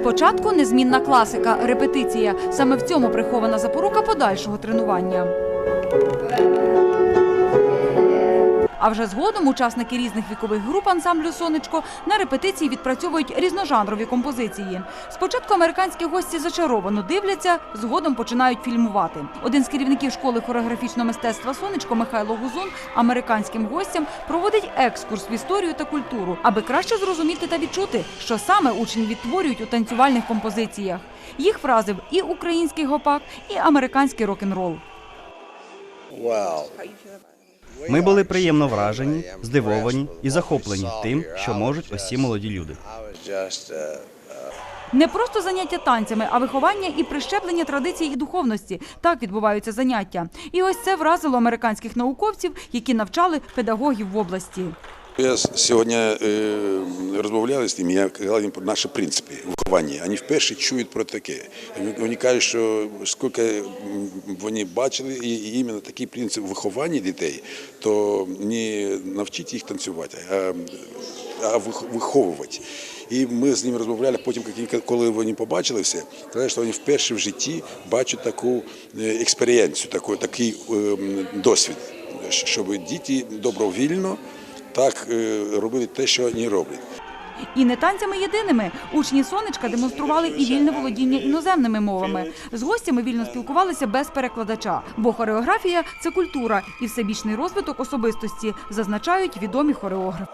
Спочатку незмінна класика репетиція. Саме в цьому прихована запорука подальшого тренування. А вже згодом учасники різних вікових груп ансамблю Сонечко на репетиції відпрацьовують різножанрові композиції. Спочатку американські гості зачаровано дивляться, згодом починають фільмувати. Один з керівників школи хореографічного мистецтва Сонечко Михайло Гузун американським гостям проводить екскурс в історію та культуру, аби краще зрозуміти та відчути, що саме учні відтворюють у танцювальних композиціях. Їх вразив і український гопак, і американський рок-н-рол. Ми були приємно вражені, здивовані і захоплені тим, що можуть усі молоді люди. Не просто заняття танцями, а виховання і прищеплення традицій і духовності. Так відбуваються заняття. І ось це вразило американських науковців, які навчали педагогів в області. Я сьогодні е, розмовляли з ними, я казав їм про наші принципи виховання. Вони вперше чують про таке. Вони- кажуть, що скільки вони бачили і, іменно такий принцип виховання дітей, то не навчити їх танцювати, а, а виховувати. І ми з ними розмовляли потім, коли вони побачили все, сказали, що вони вперше в житті бачать таку експерієнцію, такий е, досвід, щоб діти добровільно так робить те, що вони роблять. І не танцями єдиними. Учні сонечка демонстрували і вільне володіння іноземними мовами. З гостями вільно спілкувалися без перекладача, бо хореографія це культура і всебічний розвиток особистості, зазначають відомі хореографи.